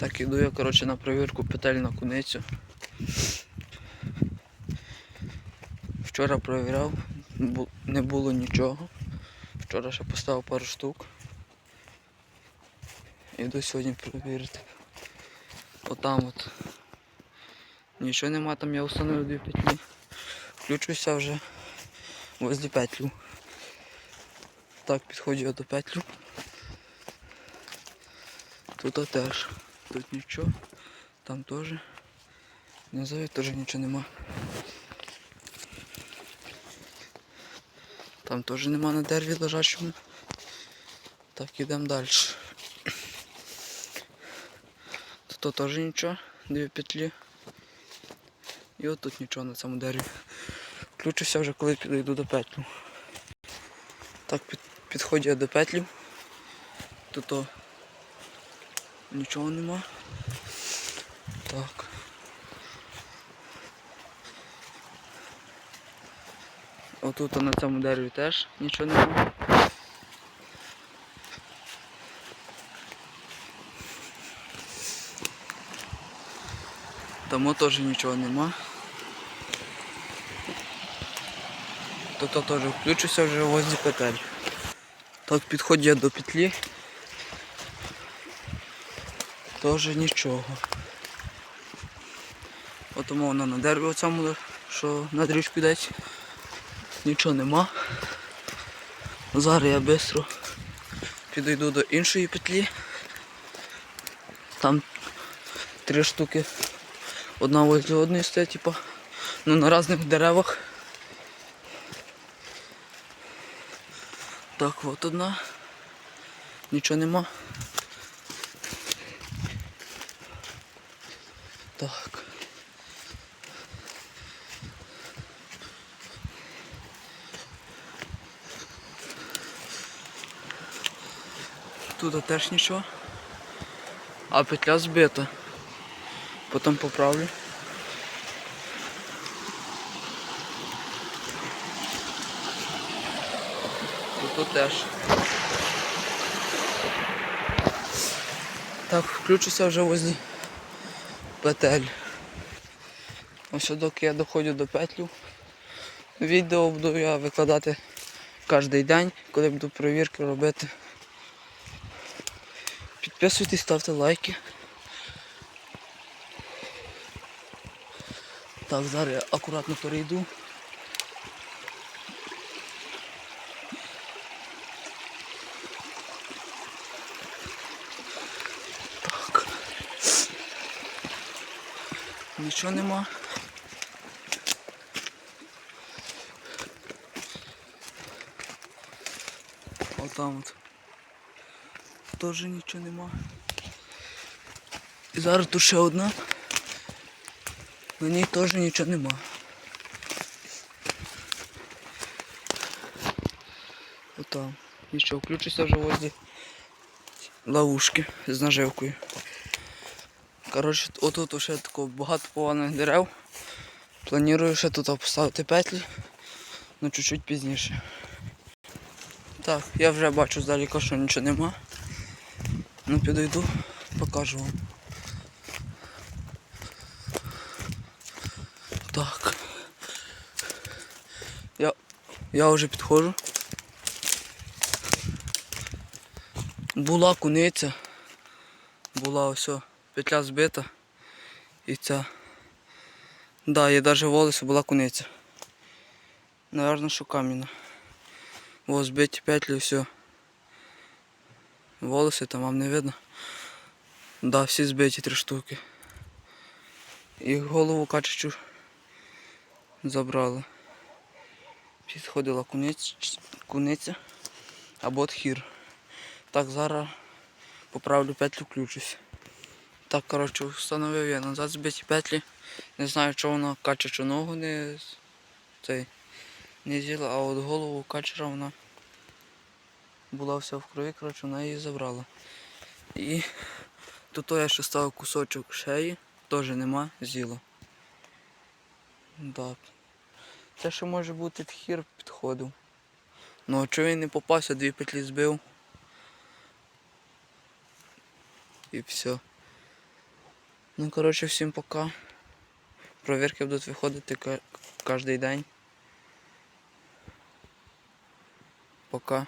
Так, іду я коротше, на перевірку петель на куницю. Вчора перевіряв, не було нічого. Вчора ще поставив пару штук. Іду сьогодні перевірити. Отам от. Нічого нема, там я встановив дві петлі. Включуся вже возле петлю. Так, підходжу я до петлю. Тут теж. Тут нічого. Там теж. Внизу теж нічого нема. Там теж нема на дереві лежачому. Так, ідемо далі. Тут теж нічого, дві петлі. І от тут нічого на цьому дереві. Включуся вже, коли підійду до петлю. Так, під, підходжу я до петлі. Тут нічого нема. Так. Отут на цьому дереві теж нічого нема. Тому теж нічого нема. Тут теж включуся вже возле петель. Так підходжу я до петлі. Теж нічого. От тому на дереві оцьому, що на дріжку десь. Нічого нема. Зараз я швидко підійду до іншої петлі. Там три штуки. Одна возле одної стоїть, типа, ну на різних деревах. Так, от одна. Нічого нема. Так. Тут теж нічого. А петля збита. Потім поправлю. Тут, теж. Так, включуся вже возле петель. Ось доки я доходжу до петлю. Відео буду я викладати кожен день, коли буду перевірки робити. Підписуйтесь, ставте лайки. Так, зараз я акуратно перейду. Нічого нема. Отам от. Теж нічого нема. І зараз тут ще одна. На ній теж нічого нема. Отам. Нічого, включуся вже возле ловушки з наживкою. Коротше, отут ще тако багато пованих дерев. Планую ще тут поставити петлі, але чуть-чуть пізніше. Так, я вже бачу здалека, що нічого нема. Ну підійду, покажу вам. Так. Я, я вже підходжу. Була куниця. Була ось петля збита. І ця. Да, є навіть волосся була куниця. Наверно, що камінна. Ось збиті петлі, все. Волоси там вам не видно. Да, всі збиті три штуки. І голову качечу забрали. Підходила куниць, куниця або тхір. Так, зараз поправлю петлю, включусь. Так, коротше, встановив я назад збиті петлі. Не знаю, чого вона качачу ногу не цей, не з'їла, а от голову качера вона була вся в крові, коротше, вона її забрала. І тут я ще ставив кусочок шеї, теж нема, з'їла. Да. Це ще може бути тхір підходив. Ну а чого він не попався, дві петлі збив. І все. Ну, коротше, всім пока. Провірки будуть виходити кожен день. Пока.